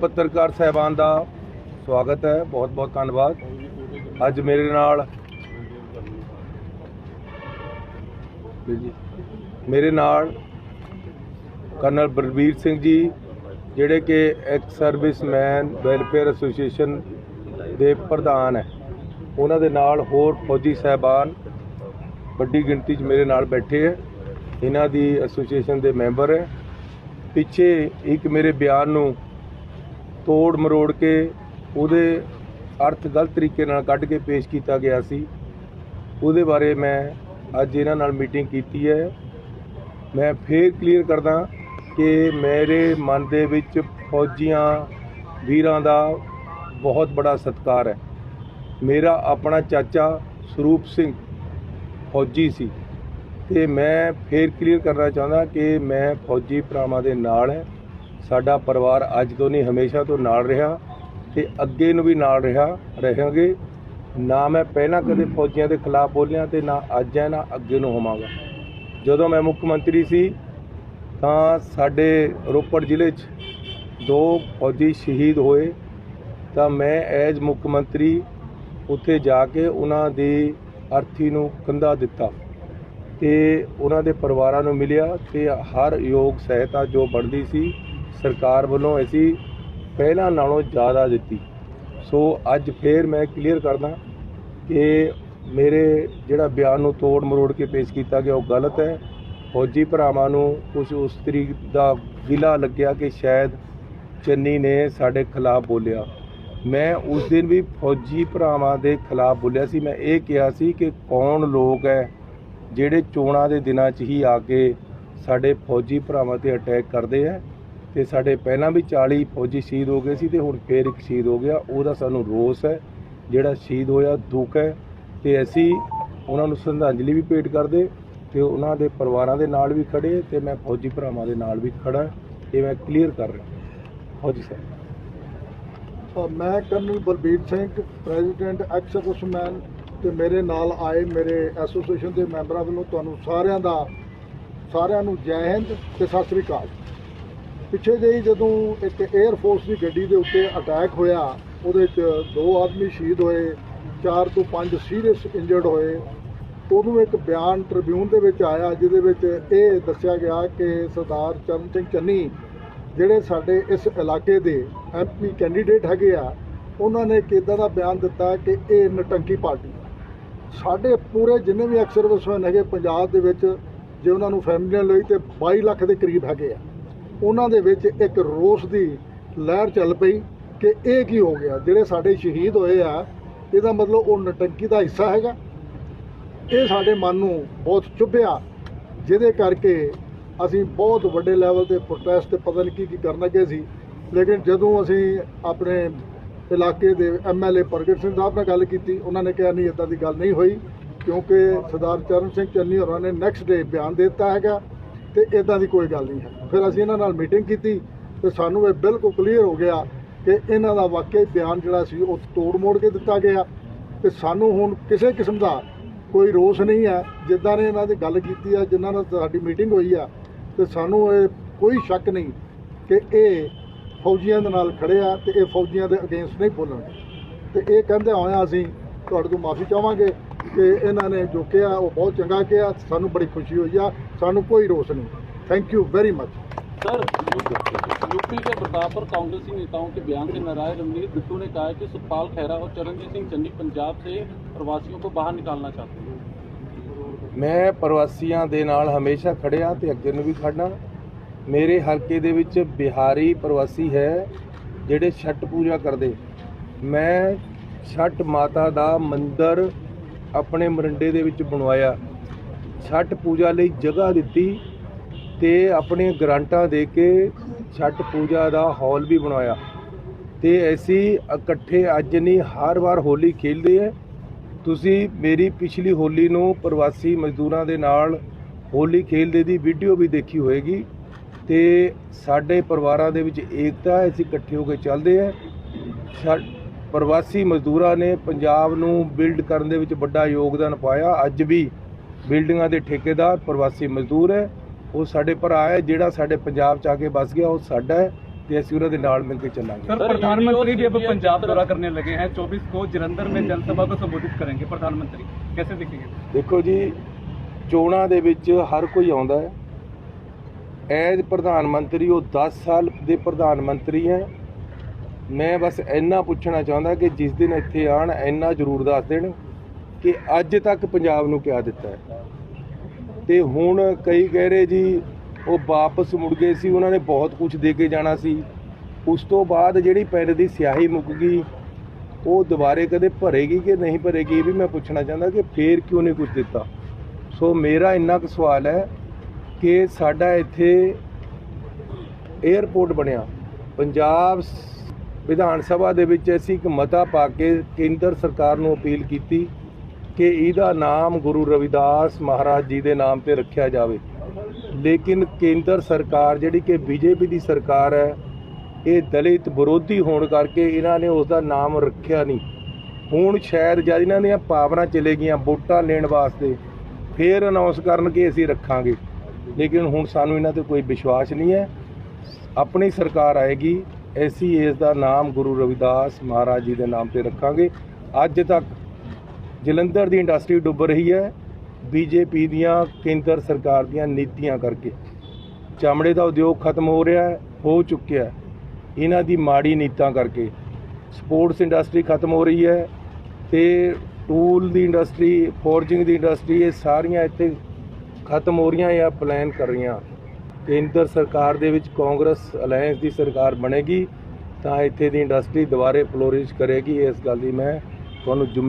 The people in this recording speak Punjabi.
ਪੱਤਰਕਾਰ ਸਹਿਬਾਨ ਦਾ ਸਵਾਗਤ ਹੈ। ਬਹੁਤ ਬਹੁਤ ਧੰਨਵਾਦ। ਅੱਜ ਮੇਰੇ ਨਾਲ ਜੀ ਮੇਰੇ ਨਾਲ ਕਰਨਲ ਬਲਬੀਰ ਸਿੰਘ ਜੀ, ਜਿਹੜੇ ਕਿ ਐਕਸ ਸਰਵਿਸਮੈਨ ਵੈਲਫੇਅਰ ਐਸੋਸੀਏਸ਼ਨ ਦੇ ਪ੍ਰਧਾਨ ਹੈ। ਉਹਨਾਂ ਦੇ ਨਾਲ ਹੋਰ ਫੌਜੀ ਸਹਿਬਾਨ ਵੱਡੀ ਗਿਣਤੀ 'ਚ ਮੇਰੇ ਨਾਲ ਬੈਠੇ ਹੈ। ਇਹਨਾਂ ਦੀ ਐਸੋਸੀਏਸ਼ਨ ਦੇ ਮੈਂਬਰ ਹੈ। ਪਿੱਛੇ ਇੱਕ ਮੇਰੇ ਬਿਆਨ ਨੂੰ ਤੋੜ ਮਰੋੜ ਕੇ ਉਹਦੇ ਅਰਥ ਗਲਤ ਤਰੀਕੇ ਨਾਲ ਕੱਢ ਕੇ ਪੇਸ਼ ਕੀਤਾ ਗਿਆ ਸੀ। ਉਹਦੇ ਬਾਰੇ ਮੈਂ ਅੱਜ ਇਹਨਾਂ ਨਾਲ ਮੀਟਿੰਗ ਕੀਤੀ ਹੈ। ਮੈਂ ਫੇਰ ਕਲੀਅਰ ਕਰਦਾ ਕਿ ਮੇਰੇ ਮਨ ਦੇ ਵਿੱਚ ਫੌਜੀਆਂ ਵੀਰਾਂ ਦਾ ਬਹੁਤ ਬੜਾ ਸਤਿਕਾਰ ਹੈ। ਮੇਰਾ ਆਪਣਾ ਚਾਚਾ ਸਰੂਪ ਸਿੰਘ ਫੌਜੀ ਸੀ ਤੇ ਮੈਂ ਫੇਰ ਕਲੀਅਰ ਕਰਨਾ ਚਾਹੁੰਦਾ ਕਿ ਮੈਂ ਫੌਜੀ ਭਰਾਵਾਂ ਦੇ ਨਾਲ ਹੈ। ਸਾਡਾ ਪਰਿਵਾਰ ਅੱਜ ਤੋਂ ਨਹੀਂ, ਹਮੇਸ਼ਾ ਤੋਂ ਨਾਲ ਰਿਹਾ ਤੇ ਅੱਗੇ ਨੂੰ ਵੀ ਨਾਲ ਰਿਹਾ, ਰਹਾਂਗੇ। ਨਾ ਮੈਂ ਪਹਿਲਾਂ ਕਦੇ ਫੌਜੀਆਂ ਦੇ ਖਿਲਾਫ ਬੋਲਿਆ ਤੇ ਨਾ ਅੱਜ ਹੈ, ਨਾ ਅੱਗੇ ਨੂੰ ਹੋਵਾਂਗਾ। ਜਦੋਂ ਮੈਂ ਮੁੱਖ ਮੰਤਰੀ ਸੀ, ਤਾਂ ਸਾਡੇ ਰੋਪੜ ਜ਼ਿਲ੍ਹੇ 'ਚ ਦੋ ਫੌਜੀ ਸ਼ਹੀਦ ਹੋਏ। ਤਾਂ ਮੈਂ ਐਜ਼ ਮੁੱਖ ਮੰਤਰੀ ਉੱਥੇ ਜਾ ਕੇ ਉਹਨਾਂ ਦੀ ਅਰਥੀ ਨੂੰ ਕੰਧਾ ਦਿੱਤਾ ਤੇ ਉਹਨਾਂ ਦੇ ਪਰਿਵਾਰਾਂ ਨੂੰ ਮਿਲਿਆ ਤੇ ਹਰ ਯੋਗ ਸਹਾਇਤਾ ਜੋ ਬਣਦੀ ਸੀ ਸਰਕਾਰ ਵੱਲੋਂ ਅਸੀਂ ਪਹਿਲਾਂ ਨਾਲੋਂ ਜ਼ਿਆਦਾ ਦਿੱਤੀ। ਸੋ ਅੱਜ ਫੇਰ ਮੈਂ ਕਲੀਅਰ ਕਰਦਾ ਕਿ ਮੇਰੇ ਜਿਹੜਾ ਬਿਆਨ ਨੂੰ ਤੋੜ ਮਰੋੜ ਕੇ ਪੇਸ਼ ਕੀਤਾ ਗਿਆ, ਉਹ ਗਲਤ ਹੈ। ਫੌਜੀ ਭਰਾਵਾਂ ਨੂੰ ਕੁਝ ਉਸ ਤਰੀਕ ਦਾ ਗਿਲਾ ਲੱਗਿਆ ਕਿ ਸ਼ਾਇਦ ਚੰਨੀ ਨੇ ਸਾਡੇ ਖਿਲਾਫ ਬੋਲਿਆ। ਮੈਂ ਉਸ ਦਿਨ ਵੀ ਫੌਜੀ ਭਰਾਵਾਂ ਦੇ ਖਿਲਾਫ ਬੋਲਿਆ ਸੀ। ਮੈਂ ਇਹ ਕਿਹਾ ਸੀ ਕਿ ਕੌਣ ਲੋਕ ਹੈ ਜਿਹੜੇ ਚੋਣਾਂ ਦੇ ਦਿਨਾਂ 'ਚ ਹੀ ਆ ਕੇ ਸਾਡੇ ਫੌਜੀ ਭਰਾਵਾਂ ਤੇ ਅਟੈਕ ਕਰਦੇ ਆ। ਤੇ ਸਾਡੇ ਪਹਿਲਾਂ ਵੀ 40 ਫੌਜੀ ਸ਼ਹੀਦ ਹੋ ਗਏ ਸੀ ਤੇ ਹੁਣ ਫੇਰ ਇੱਕ ਸ਼ਹੀਦ ਹੋ ਗਿਆ। ਉਹਦਾ ਸਾਨੂੰ ਰੋਸ ਹੈ, ਜਿਹੜਾ ਸ਼ਹੀਦ ਹੋਇਆ, ਦੁੱਖ ਹੈ ਤੇ ਅਸੀਂ ਉਹਨਾਂ ਨੂੰ ਸ਼ਰਧਾਂਜਲੀ ਵੀ ਭੇਟ ਕਰਦੇ ਤੇ ਉਹਨਾਂ ਦੇ ਪਰਿਵਾਰਾਂ ਦੇ ਨਾਲ ਵੀ ਖੜੇ ਤੇ ਮੈਂ ਫੌਜੀ ਭਰਾਵਾਂ ਦੇ ਨਾਲ ਵੀ ਖੜਾ, ਇਹ ਮੈਂ ਕਲੀਅਰ ਕਰ ਰਿਹਾ। ਫੌਜੀ ਸਾਹਿਬ। ਮੈਂ colonel Balbir Singh, president ex serviceman ਤੇ ਮੇਰੇ ਨਾਲ ਆਏ ਮੇਰੇ ਐਸੋਸੀਏਸ਼ਨ ਦੇ ਮੈਂਬਰਾਂ ਵੱਲੋਂ। ਤੁਹਾਨੂੰ ਸਾਰਿਆਂ ਦਾ, ਸਾਰਿਆਂ ਨੂੰ ਜੈ ਹਿੰਦ ਤੇ ਸਤਿ ਸ੍ਰੀ ਅਕਾਲ। ਪਿੱਛੇ ਜਿਹੀ ਜਦੋਂ ਇੱਕ 에ਅਰ ਫੋਰਸ ਦੀ ਗੱਡੀ ਦੇ ਉੱਤੇ ਅਟੈਕ ਹੋਇਆ, ਉਹਦੇ 'ਚ ਦੋ ਆਦਮੀ ਸ਼ਹੀਦ ਹੋਏ, ਚਾਰ ਤੋਂ ਪੰਜ ਸੀਰੀਅਸ ਇੰਜਰਡ ਹੋਏ। ਉਦੋਂ ਇੱਕ ਬਿਆਨ ਟ੍ਰਿਬਿਊਨ ਦੇ ਵਿੱਚ ਆਇਆ, ਜਿਹਦੇ ਵਿੱਚ ਇਹ ਦੱਸਿਆ ਗਿਆ ਕਿ ਸਰਦਾਰ ਚਰਨ ਸਿੰਘ ਚੰਨੀ, ਜਿਹੜੇ ਸਾਡੇ ਇਸ ਇਲਾਕੇ ਦੇ ਐਮਪੀ ਕੈਂਡੀਡੇਟ ਹੈਗੇ ਆ, ਉਹਨਾਂ ਨੇ ਕਿੱਦਾਂ ਦਾ ਬਿਆਨ ਦਿੱਤਾ ਕਿ ਇਹ ਨਟੰਕੀ ਪਾਰਟੀ ਸਾਡੇ ਪੂਰੇ ਜਿੰਨੇ ਵੀ ਅਕਸਰ ਹੈਗੇ, ਪੰਜਾਬ ਦੇ ਵਿੱਚ, ਜੇ ਉਹਨਾਂ ਨੂੰ ਫੈਮਲੀਆਂ ਲਈ ਤੇ 22 ਲੱਖ ਦੇ ਕਰੀਬ ਹੈਗੇ ਆ। ਉਹਨਾਂ ਦੇ ਵਿੱਚ ਇੱਕ ਰੋਸ ਦੀ ਲਹਿਰ ਚੱਲ ਪਈ ਕਿ ਇਹ ਕੀ ਹੋ ਗਿਆ? ਜਿਹੜੇ ਸਾਡੇ ਸ਼ਹੀਦ ਹੋਏ ਆ, ਇਹਦਾ ਮਤਲਬ ਉਹ ਨਟੰਕੀ ਦਾ ਹਿੱਸਾ ਹੈਗਾ। ਇਹ ਸਾਡੇ ਮਨ ਨੂੰ ਬਹੁਤ ਚੁੱਭਿਆ, ਜਿਹਦੇ ਕਰਕੇ ਅਸੀਂ ਬਹੁਤ ਵੱਡੇ ਲੈਵਲ ਤੇ ਪ੍ਰੋਟੈਸਟ ਤੇ ਪਤਾ ਨਹੀਂ ਕੀ ਕੀ ਕਰਨ ਲੱਗੇ ਸੀ। ਲੇਕਿਨ ਜਦੋਂ ਅਸੀਂ ਆਪਣੇ ਇਲਾਕੇ ਦੇ ਐਮਐਲਏ ਪ੍ਰਗਟ ਸਿੰਘ ਸਾਹਿਬ ਨਾਲ ਗੱਲ ਕੀਤੀ, ਉਹਨਾਂ ਨੇ ਕਿਹਾ, ਨਹੀਂ ਇਦਾਂ ਦੀ ਗੱਲ ਨਹੀਂ ਹੋਈ, ਕਿਉਂਕਿ ਸਰਦਾਰ ਚਰਨ ਸਿੰਘ ਚੰਨੀ ਹੋਰਾਂ ਨੇ ਨੈਕਸਟ ਡੇ ਬਿਆਨ ਦੇ ਦਿੱਤਾ ਹੈਗਾ। ਤੇ ਇਦਾਂ ਦੀ ਕੋਈ ਗੱਲ ਨਹੀਂ ਹੈ। ਫਿਰ ਅਸੀਂ ਇਹਨਾਂ ਨਾਲ ਮੀਟਿੰਗ ਕੀਤੀ ਤੇ ਸਾਨੂੰ ਇਹ ਬਿਲਕੁਲ ਕਲੀਅਰ ਹੋ ਗਿਆ ਕਿ ਇਹਨਾਂ ਦਾ ਵਾਕਈ ਬਿਆਨ ਜਿਹੜਾ ਸੀ ਉਹ ਤੋੜ ਮੋੜ ਕੇ ਦਿੱਤਾ ਗਿਆ। ਤੇ ਸਾਨੂੰ ਹੁਣ ਕਿਸੇ ਕਿਸਮ ਦਾ ਕੋਈ ਰੋਸ ਨਹੀਂ ਹੈ। ਜਿੱਦਾਂ ਨੇ ਇਹਨਾਂ ਦੀ ਗੱਲ ਕੀਤੀ ਆ ਜਿਨ੍ਹਾਂ ਨਾਲ ਸਾਡੀ ਮੀਟਿੰਗ ਹੋਈ ਆ ਤੇ ਸਾਨੂੰ ਇਹ ਕੋਈ ਸ਼ੱਕ ਨਹੀਂ ਕਿ ਇਹ ਫੌਜੀਆਂ ਦੇ ਨਾਲ ਖੜੇ ਆ ਤੇ ਇਹ ਫੌਜੀਆਂ ਦੇ ਅਗੇਂਸਟ ਨਹੀਂ ਬੋਲਣਗੇ। ਤੇ ਇਹ ਕਹਿੰਦੇ ਹੋਇਆ ਅਸੀਂ ਤੁਹਾਡੇ ਤੋਂ ਮਾਫੀ ਚਾਹਾਂਗੇ ਕਿ ਇਹਨਾਂ ਨੇ ਜੋ ਕਿਹਾ ਉਹ ਬਹੁਤ ਚੰਗਾ ਕਿਹਾ ਸਾਨੂੰ ਬੜੀ ਖੁਸ਼ੀ ਹੋਈ ਆ ਸਾਨੂੰ ਕੋਈ ਰੋਸ ਨਹੀਂ thank you very much sir UP के प्रतापपुर कांग्रेसी नेताओं के बयान से नाराज रणवीर बिट्टू ने कहा है कि सुखपाल खैरा और चरणजीत सिंह चन्नी पंजाब से प्रवासियों को बाहर निकालना चाहते हैं ਮੈਂ ਪ੍ਰਵਾਸੀਆਂ ਦੇ ਨਾਲ ਹਮੇਸ਼ਾ ਖੜਿਆ ਤੇ ਅੱਗੇ ਨੂੰ ਵੀ ਖੜਨਾ ਮੇਰੇ ਹਲਕੇ ਦੇ ਵਿੱਚ ਬਿਹਾਰੀ ਪ੍ਰਵਾਸੀ ਹੈ ਜਿਹੜੇ ਛਠ ਪੂਜਾ ਕਰਦੇ ਮੈਂ ਛੱਟ ਮਾਤਾ ਦਾ ਮੰਦਿਰ ਆਪਣੇ ਮਰਿੰਡੇ ਦੇ ਵਿੱਚ ਬਣਵਾਇਆ। ਛੱਟ ਪੂਜਾ ਲਈ ਜਗ੍ਹਾ ਦਿੱਤੀ ਤੇ ਆਪਣੇ ਗਰਾਂਟਾਂ ਦੇ ਕੇ ਛਠ ਪੂਜਾ ਦਾ ਹਾਲ ਵੀ ਬਣਾਇਆ। ਤੇ ਅਸੀਂ ਇਕੱਠੇ ਅੱਜ ਨਹੀਂ, ਹਰ ਵਾਰ ਹੋਲੀ ਖੇਡਦੇ ਆ। ਤੁਸੀਂ ਮੇਰੀ ਪਿਛਲੀ ਹੋਲੀ ਨੂੰ ਪ੍ਰਵਾਸੀ ਮਜ਼ਦੂਰਾਂ ਦੇ ਨਾਲ ਹੋਲੀ ਖੇਡਦੇ ਦੀ ਵੀਡੀਓ ਵੀ ਦੇਖੀ ਹੋਏਗੀ ਤੇ ਸਾਡੇ ਪਰਿਵਾਰਾਂ ਦੇ ਵਿੱਚ ਏਕਤਾ ਹੈ, ਅਸੀਂ ਇਕੱਠੇ ਹੋ ਕੇ ਚੱਲਦੇ ਆ। ਸਾ- ਪ੍ਰਵਾਸੀ ਮਜ਼ਦੂਰਾਂ ਨੇ ਪੰਜਾਬ ਨੂੰ ਬਿਲਡ ਕਰਨ ਦੇ ਵਿੱਚ ਵੱਡਾ ਯੋਗਦਾਨ ਪਾਇਆ ਅੱਜ ਵੀ ਬਿਲਡਿੰਗਾਂ ਦੇ ਠੇਕੇਦਾਰ ਪ੍ਰਵਾਸੀ ਮਜ਼ਦੂਰ ਹੈ ਉਹ ਸਾਡੇ ਭਰਾ ਹੈ ਜਿਹੜਾ ਸਾਡੇ ਪੰਜਾਬ ਚ ਆ ਕੇ ਵਸ ਗਿਆ ਉਹ ਸਾਡਾ ਹੈ ਤੇ ਅਸੀਂ ਉਹਨਾਂ ਦੇ ਨਾਲ ਮਿਲ ਕੇ ਚੱਲਾਂਗੇ सर सर, प्रधानमंत्री भी अब यूपी और पंजाब तरफ- दौरा करने लगे हैं 24 को जलंधर में जनसभा को संबोधित करेंगे प्रधानमंत्री कैसे दिखेंगे ਦੇਖੋ ਜੀ ਚੋਣਾਂ ਦੇ ਵਿੱਚ ਹਰ ਕੋਈ ਆਉਂਦਾ ਹੈ ਐਜ਼ ਪ੍ਰਧਾਨ ਮੰਤਰੀ ਉਹ 10 ਸਾਲ ਦੇ ਪ੍ਰਧਾਨ ਮੰਤਰੀ ਹੈ ਮੈਂ ਬਸ ਇੰਨਾ ਪੁੱਛਣਾ ਚਾਹੁੰਦਾ ਕਿ ਜਿਸ ਦਿਨ ਇੱਥੇ ਆਣ ਇੰਨਾ ਜ਼ਰੂਰ ਦੱਸ ਦੇਣ ਕਿ ਅੱਜ ਤੱਕ ਪੰਜਾਬ ਨੂੰ ਕਿਆ ਦਿੱਤਾ ਹੈ। ਤੇ ਹੁਣ ਕਈ ਕਹਿ ਰਹੇ ਜੀ, ਉਹ ਵਾਪਸ ਮੁੜ ਗਏ ਸੀ, ਉਹਨਾਂ ਨੇ ਬਹੁਤ ਕੁਝ ਦੇ ਕੇ ਜਾਣਾ ਸੀ। ਉਸ ਤੋਂ ਬਾਅਦ ਜਿਹੜੀ ਪਿੰਡ ਦੀ ਸਿਆਹੀ ਮੁੱਕ ਗਈ, ਉਹ ਦੁਬਾਰੇ ਕਦੇ ਭਰੇਗੀ ਕਿ ਨਹੀਂ ਭਰੇਗੀ, ਇਹ ਵੀ ਮੈਂ ਪੁੱਛਣਾ ਚਾਹੁੰਦਾ ਕਿ ਫੇਰ ਕਿਉਂ ਨਹੀਂ ਕੁਝ ਦਿੱਤਾ? ਸੋ ਮੇਰਾ ਇੰਨਾ ਕੁ ਸਵਾਲ ਹੈ ਕਿ ਸਾਡਾ ਇੱਥੇ 에ਅਰਪੋਰਟ ਬਣਿਆ। ਪੰਜਾਬ ਵਿਧਾਨ ਸਭਾ ਦੇ ਵਿੱਚ ਅਸੀਂ ਇੱਕ ਮਤਾ ਪਾ ਕੇ ਕੇਂਦਰ ਸਰਕਾਰ ਨੂੰ ਅਪੀਲ ਕੀਤੀ ਕਿ ਇਹਦਾ ਨਾਮ ਗੁਰੂ ਰਵਿਦਾਸ ਮਹਾਰਾਜ ਜੀ ਦੇ ਨਾਮ ਤੇ ਰੱਖਿਆ ਜਾਵੇ। ਲੇਕਿਨ ਕੇਂਦਰ ਸਰਕਾਰ ਜਿਹੜੀ ਕਿ ਬੀਜੇਪੀ ਦੀ ਸਰਕਾਰ ਹੈ, ਇਹ ਦਲਿਤ ਵਿਰੋਧੀ ਹੋਣ ਕਰਕੇ ਇਹਨਾਂ ਨੇ ਉਸ ਦਾ ਨਾਮ ਰੱਖਿਆ ਨਹੀਂ। ਹੁਣ ਸ਼ਾਇਦ ਜਦ ਇਹਨਾਂ ਦੀਆਂ ਪਾਵਰਾਂ ਚਲੇ ਗਈਆਂ ਵੋਟਾਂ ਲੈਣ ਵਾਸਤੇ, ਫੇਰ ਅਨਾਉਂਸ ਕਰਨ ਕਿ ਅਸੀਂ ਰੱਖਾਂਗੇ। ਲੇਕਿਨ ਹੁਣ ਸਾਨੂੰ ਇਹਨਾਂ ਤੇ ਕੋਈ ਵਿਸ਼ਵਾਸ ਨਹੀਂ ਹੈ। ਆਪਣੀ ਸਰਕਾਰ ਆਏਗੀ ਐਸੀ ਇਸ ਦਾ ਨਾਮ ਗੁਰੂ ਰਵਿਦਾਸ ਮਹਾਰਾਜ ਜੀ ਦੇ ਨਾਮ ਤੇ ਰੱਖਾਂਗੇ। ਅੱਜ ਤੱਕ ਜਲੰਧਰ ਦੀ ਇੰਡਸਟਰੀ ਡੁੱਬ ਰਹੀ ਹੈ, ਬੀਜੇਪੀ ਦੀਆਂ, ਕੇਂਦਰ ਸਰਕਾਰ ਦੀਆਂ ਨੀਤੀਆਂ ਕਰਕੇ। ਚਮੜੇ ਦਾ ਉਦਯੋਗ ਖਤਮ ਹੋ ਰਿਹਾ ਹੈ, ਹੋ ਚੁੱਕਿਆ ਇਹਨਾਂ ਦੀ ਮਾੜੀ ਨੀਤਾਂ ਕਰਕੇ ਸਪੋਰਟਸ ਇੰਡਸਟਰੀ ਖਤਮ ਹੋ ਰਹੀ ਹੈ ਤੇ ਟੂਲ ਦੀ ਇੰਡਸਟਰੀ, ਫੋਰਜਿੰਗ ਦੀ ਇੰਡਸਟਰੀ, ਇਹ ਸਾਰੀਆਂ ਇੱਥੇ ਖਤਮ ਹੋ ਰਹੀਆਂ ਜਾਂ ਪਲਾਨ ਕਰ ਰਹੀਆਂ। ਕੇਂਦਰ ਸਰਕਾਰ ਦੇ ਵਿੱਚ ਕਾਂਗਰਸ ਅਲਾਈਅੰਸ ਦੀ ਸਰਕਾਰ ਬਣੇਗੀ ਤਾਂ ਇੱਥੇ ਦੀ ਇੰਡਸਟਰੀ ਦੁਬਾਰੇ ਫਲੋਰਿਸ਼ ਕਰੇਗੀ, ਇਸ ਗੱਲ ਦੀ ਮੈਂ ਤੁਹਾਨੂੰ ਜ਼ਿੰਮ-